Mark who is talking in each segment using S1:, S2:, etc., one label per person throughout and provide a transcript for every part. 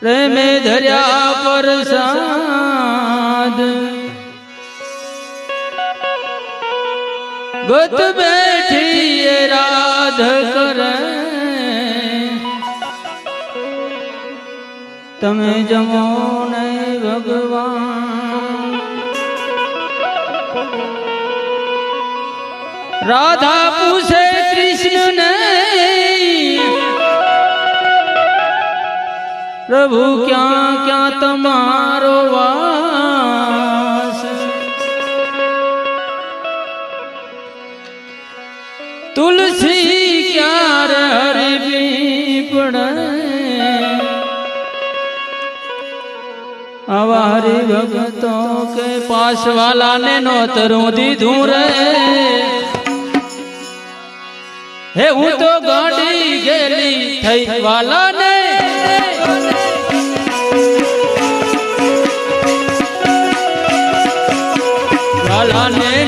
S1: પ્રેમે ધર્યા પરસાદ ગત બેઠી એ રાધ કરે. તમે જમો ને ભગવાન. રાધા પૂછે કૃષ્ણ ને પ્રભુ ક્યાં ક્યાં તમારો વાસ તુલસી ક્યાર હરી પડે આવા હરી ભગતો કે પાસ વાલાને નોતરું દીધું રે હે હું તો ગાડી ગેલી થઈ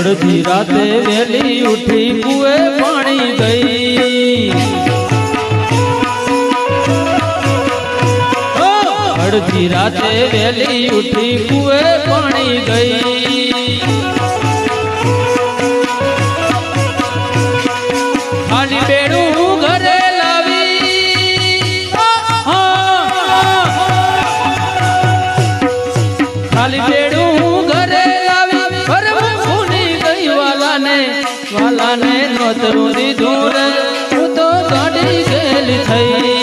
S1: અડધી રાતે વેલી ઉઠી કુએ પાણી ગઈ. અડધી રાતે વેલી ઉઠી કુએ પાણી ગઈ. વાલાને નોતરું દીધું રે હું તો ગાડી ગેલી થઈ.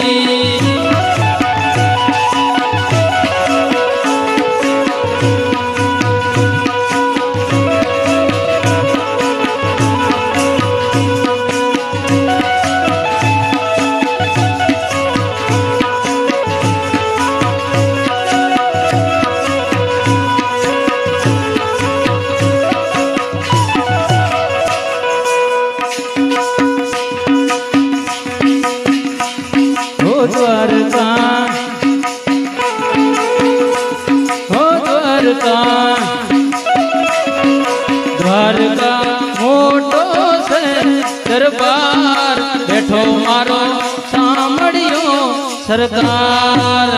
S1: સરકાર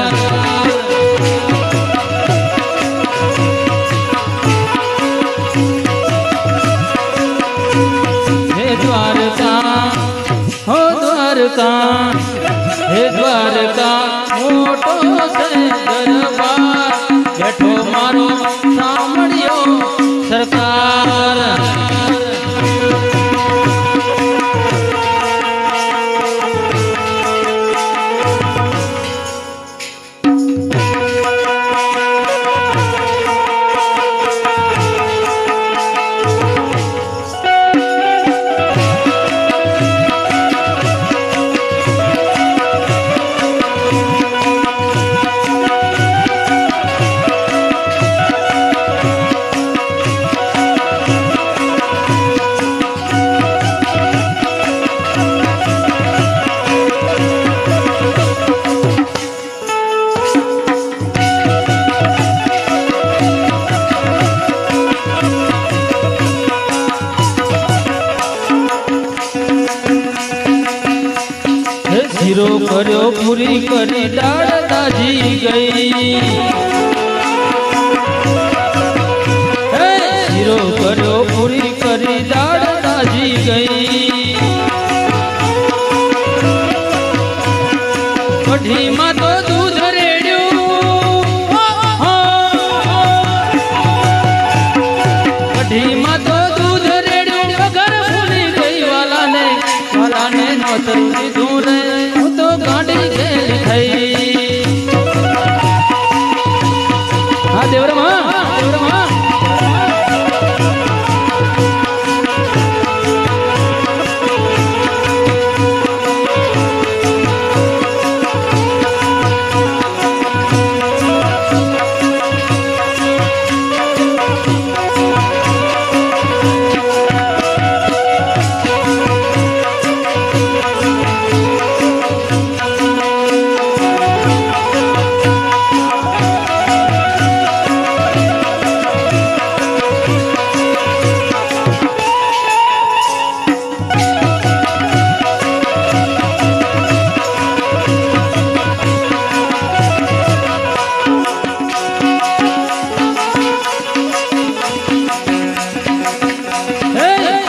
S1: હે દ્વારકા હો દ્વારકા હે દ્વારકા મોટો દરબાર બેઠો મારો સાંભળ્યો સરકાર. ગઈ હે શીરો કર્યો પૂરી કરી દાળ તાજી ગઈ કઢીમાં તો દૂધ રેડ્યું તો દૂધ રેડ્યું વગર ભૂલી ગઈ વાલાને વાલાને નોતરી દૂર હા દેવરામ હા.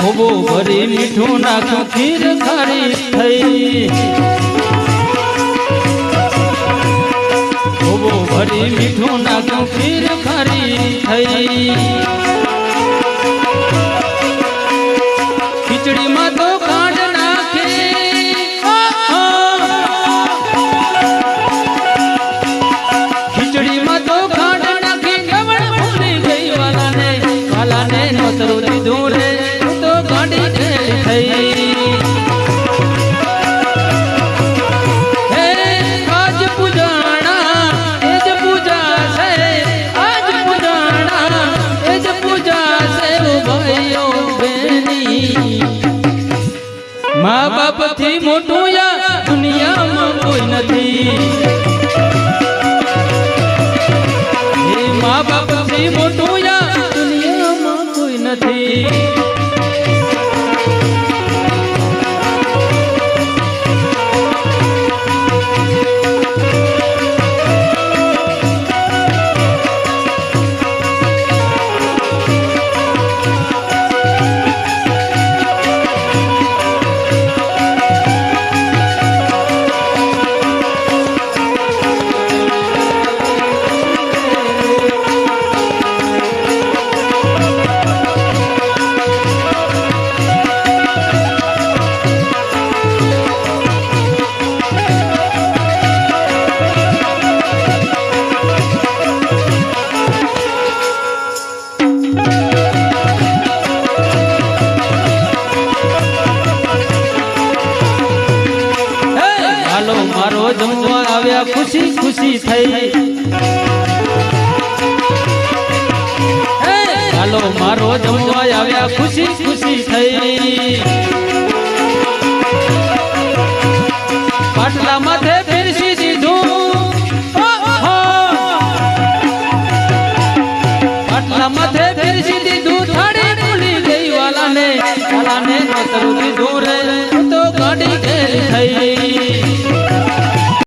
S1: ખોબો ભરી મીઠું નાખું ખીર ખારી થઈ. ખોબો ભરી મીઠું નાખું ખીર ખારી થઈ. મા બાપથી મોટું યાર હાલો મારો જમવા આવ્યા ખુશી ખુશી થઈ. હાલો મારો જમવા આવ્યા ખુશી ખુશી થઈ. પાટલા માથે